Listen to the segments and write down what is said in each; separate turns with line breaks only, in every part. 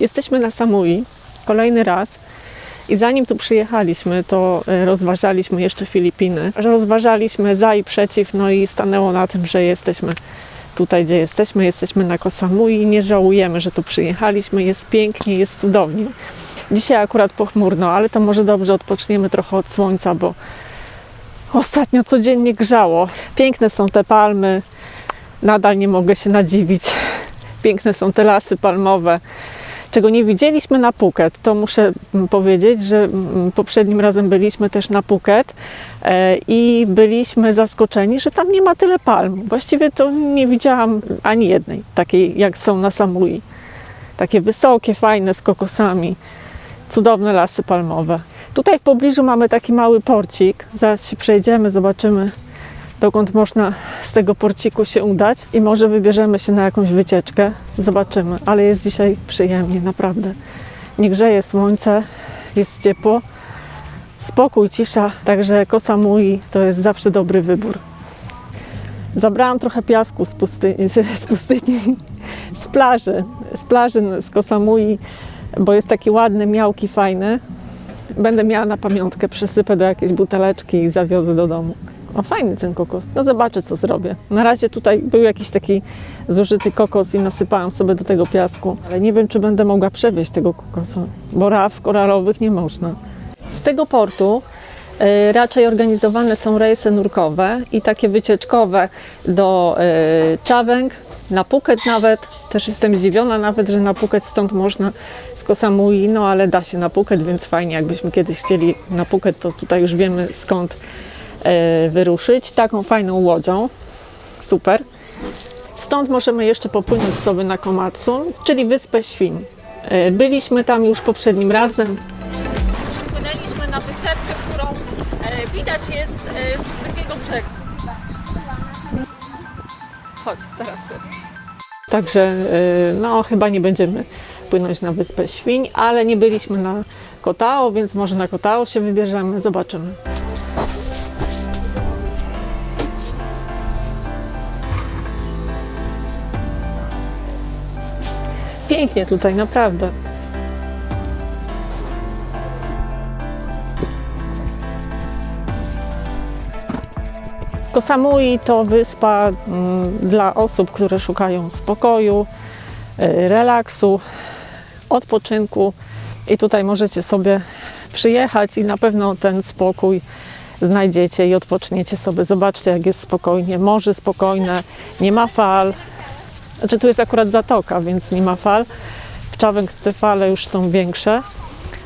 Jesteśmy na Samui kolejny raz i zanim tu przyjechaliśmy, to e, rozważaliśmy jeszcze Filipiny. Rozważaliśmy za i przeciw, no i stanęło na tym, że jesteśmy tutaj, gdzie jesteśmy. Jesteśmy na Koh Samui i nie żałujemy, że tu przyjechaliśmy. Jest pięknie, jest cudownie. Dzisiaj akurat pochmurno, ale to może dobrze odpoczniemy trochę od słońca, bo ostatnio codziennie grzało. Piękne są te palmy, nadal nie mogę się nadziwić. Piękne są te lasy palmowe. Czego nie widzieliśmy na Phuket, to muszę mm, powiedzieć, że mm, poprzednim razem byliśmy też na Phuket e, i byliśmy zaskoczeni, że tam nie ma tyle palm. Właściwie to nie widziałam ani jednej takiej, jak są na Samui. Takie wysokie, fajne, z kokosami. Cudowne lasy palmowe. Tutaj w pobliżu mamy taki mały porcik. Zaraz się przejdziemy, zobaczymy dokąd można z tego porciku się udać i może wybierzemy się na jakąś wycieczkę. Zobaczymy, ale jest dzisiaj przyjemnie, naprawdę. Nie grzeje słońce, jest ciepło, spokój, cisza, także Koh Samui to jest zawsze dobry wybór. Zabrałam trochę piasku z pustyni, z, pustyni, z plaży, z plaży z Koh Samui, bo jest taki ładny, miałki, fajny. Będę miała na pamiątkę, przysypę do jakiejś buteleczki i zawiozę do domu. O, fajny ten kokos. No zobaczę, co zrobię. Na razie tutaj był jakiś taki zużyty kokos i nasypałam sobie do tego piasku, ale nie wiem, czy będę mogła przewieźć tego kokosa, bo raf koralowych nie można. Z tego portu y, raczej organizowane są rejsy nurkowe i takie wycieczkowe do y, Czawęg, na Phuket nawet. Też jestem zdziwiona nawet, że na Phuket stąd można z Koh Samui, no ale da się na Phuket, więc fajnie, jakbyśmy kiedyś chcieli na Phuket, to tutaj już wiemy skąd wyruszyć taką fajną łodzią. Super. Stąd możemy jeszcze popłynąć sobie na Komatsu, czyli Wyspę Świń. E, Byliśmy tam już poprzednim razem. Przypłynęliśmy na wysepkę, którą e, widać jest e, z drugiego brzegu. Chodź, teraz ty. Także e, no, chyba nie będziemy płynąć na Wyspę Świń, ale nie byliśmy na Kotao, więc może na Kotao się wybierzemy, zobaczymy. Pięknie tutaj, naprawdę. Koh Samui to wyspa mm, dla osób, które szukają spokoju, y, relaksu, odpoczynku i tutaj możecie sobie przyjechać i na pewno ten spokój znajdziecie i odpoczniecie sobie. Zobaczcie, jak jest spokojnie. Morze spokojne, nie ma fal. Znaczy tu jest akurat zatoka, więc nie ma fal. W Czawęg te fale już są większe,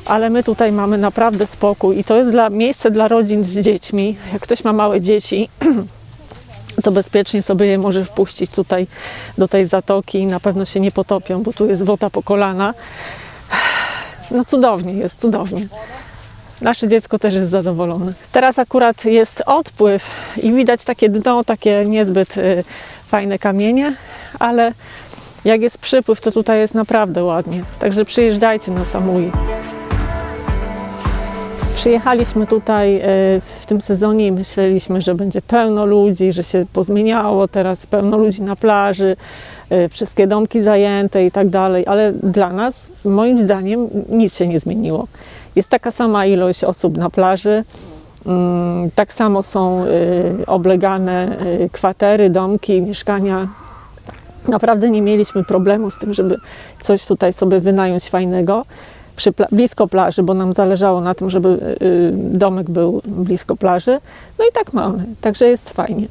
ale my tutaj mamy naprawdę spokój i to jest dla, miejsce dla rodzin z dziećmi. Jak ktoś ma małe dzieci, to bezpiecznie sobie je może wpuścić tutaj do tej zatoki i na pewno się nie potopią, bo tu jest woda po kolana. No cudownie jest, cudownie. Nasze dziecko też jest zadowolone. Teraz akurat jest odpływ i widać takie dno, takie niezbyt y, fajne kamienie, ale jak jest przypływ, to tutaj jest naprawdę ładnie. Także przyjeżdżajcie na Samui. Przyjechaliśmy tutaj y, w tym sezonie i myśleliśmy, że będzie pełno ludzi, że się pozmieniało, teraz pełno ludzi na plaży, y, wszystkie domki zajęte i tak dalej, ale dla nas, moim zdaniem, nic się nie zmieniło. Jest taka sama ilość osób na plaży, mm, tak samo są y, oblegane kwatery, domki, mieszkania. Naprawdę nie mieliśmy problemu z tym, żeby coś tutaj sobie wynająć fajnego przy blisko plaży, bo nam zależało na tym, żeby y, domek był blisko plaży. No i tak mamy, także jest fajnie.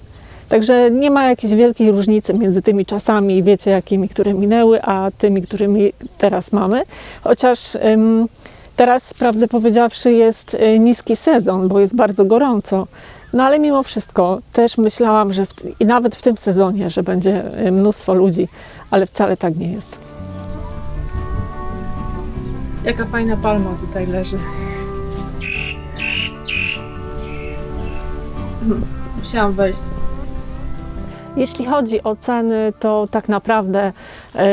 Także nie ma jakiejś wielkiej różnicy między tymi czasami, wiecie, jakimi, które minęły, a tymi, którymi teraz mamy. Chociaż ym, teraz, prawdę powiedziawszy, jest y, niski sezon, bo jest bardzo gorąco. No ale mimo wszystko też myślałam, że w, i nawet w tym sezonie, że będzie y, mnóstwo ludzi, ale wcale tak nie jest. Jaka fajna palma tutaj leży. Musiałam wejść. Jeśli chodzi o ceny, to tak naprawdę e,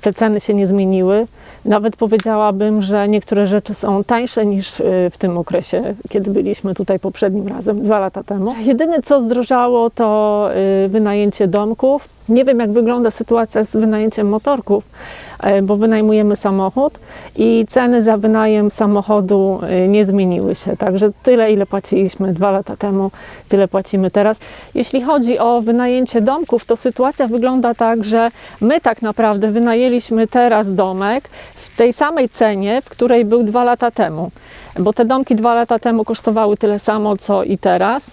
te ceny się nie zmieniły. Nawet powiedziałabym, że niektóre rzeczy są tańsze niż e, w tym okresie, kiedy byliśmy tutaj poprzednim razem, dwa lata temu. Jedyne co zdrożało to e, wynajęcie domków. Nie wiem, jak wygląda sytuacja z wynajęciem motorków, e, bo wynajmujemy samochód i ceny za wynajem samochodu nie zmieniły się. Także tyle, ile płaciliśmy dwa lata temu, tyle płacimy teraz. Jeśli chodzi o wynajęcie domków, to sytuacja wygląda tak, że my tak naprawdę wynajęliśmy teraz domek w tej samej cenie, w której był dwa lata temu. Bo te domki dwa lata temu kosztowały tyle samo, co i teraz.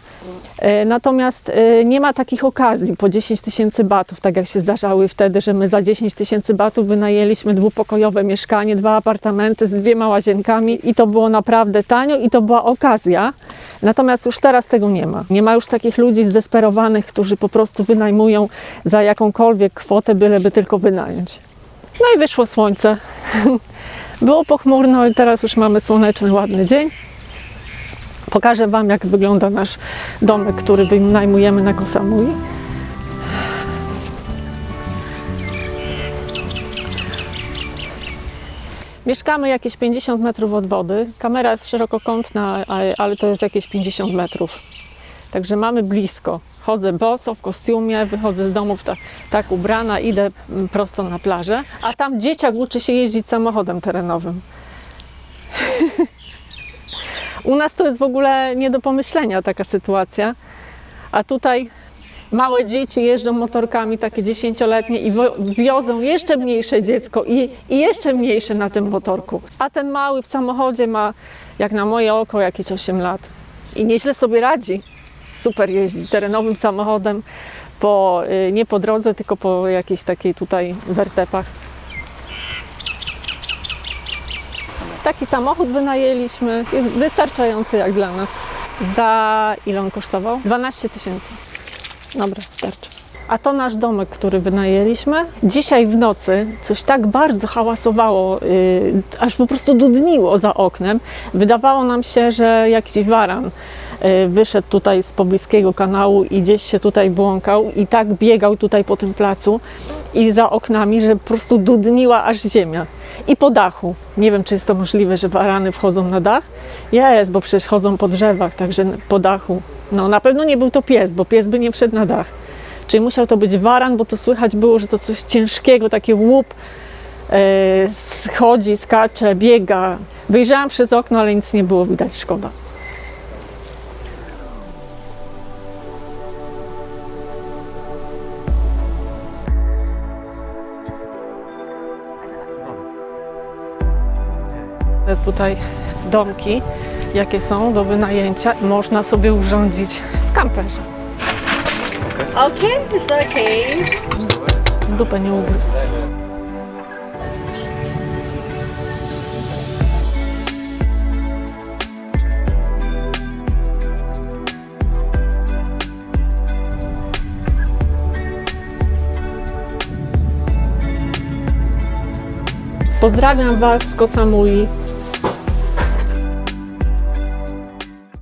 E, Natomiast e, nie ma takich okazji po 10 tysięcy batów, tak jak się zdarzały wtedy, że my za 10 tysięcy batów wynajęliśmy dwupokojowe mieszkanie, dwa apartamenty z dwiema łazienkami i to było naprawdę tanio i to była okazja. Natomiast już teraz tego nie ma. Nie ma już takich ludzi zdesperowanych, którzy po prostu wynajmują za jakąkolwiek kwotę, byleby tylko wynająć. No i wyszło słońce. Było pochmurno, ale teraz już mamy słoneczny, ładny dzień. Pokażę Wam, jak wygląda nasz domek, który wynajmujemy na Kosamui. Mieszkamy jakieś 50 metrów od wody. Kamera jest szerokokątna, ale to jest jakieś 50 metrów. Także mamy blisko. Chodzę boso w kostiumie, wychodzę z domu w ta, tak ubrana, idę mm, prosto na plażę, a tam dzieciak uczy się jeździć samochodem terenowym. U nas to jest w ogóle nie do pomyślenia taka sytuacja, a tutaj małe dzieci jeżdżą motorkami, takie dziesięcioletnie i wiozą jeszcze mniejsze dziecko i, i jeszcze mniejsze na tym motorku. A ten mały w samochodzie ma, jak na moje oko, jakieś 8 lat. I nieźle sobie radzi. Super jeździ terenowym samochodem, po, y, nie po drodze, tylko po jakiejś takiej tutaj wertepach. Taki samochód wynajęliśmy, jest wystarczający jak dla nas. Za ile on kosztował? 12 tysięcy. Dobra, starczy. A to nasz domek, który wynajęliśmy. Dzisiaj w nocy coś tak bardzo hałasowało, yy, aż po prostu dudniło za oknem. Wydawało nam się, że jakiś waran wyszedł tutaj z pobliskiego kanału i gdzieś się tutaj błąkał i tak biegał tutaj po tym placu i za oknami, że po prostu dudniła aż ziemia. I po dachu. Nie wiem, czy jest to możliwe, że barany wchodzą na dach. Jest, bo przecież chodzą po drzewach, także po dachu. No na pewno nie był to pies, bo pies by nie wszedł na dach. Czyli musiał to być waran, bo to słychać było, że to coś ciężkiego, taki łup e, schodzi, skacze, biega. Wyjrzałam przez okno, ale nic nie było widać, szkoda. Tutaj domki, jakie są do wynajęcia, można sobie urządzić kamperze.
Oh, campus, okay.
Dupę nie ugryzł. Pozdrawiam Was z Kosamui.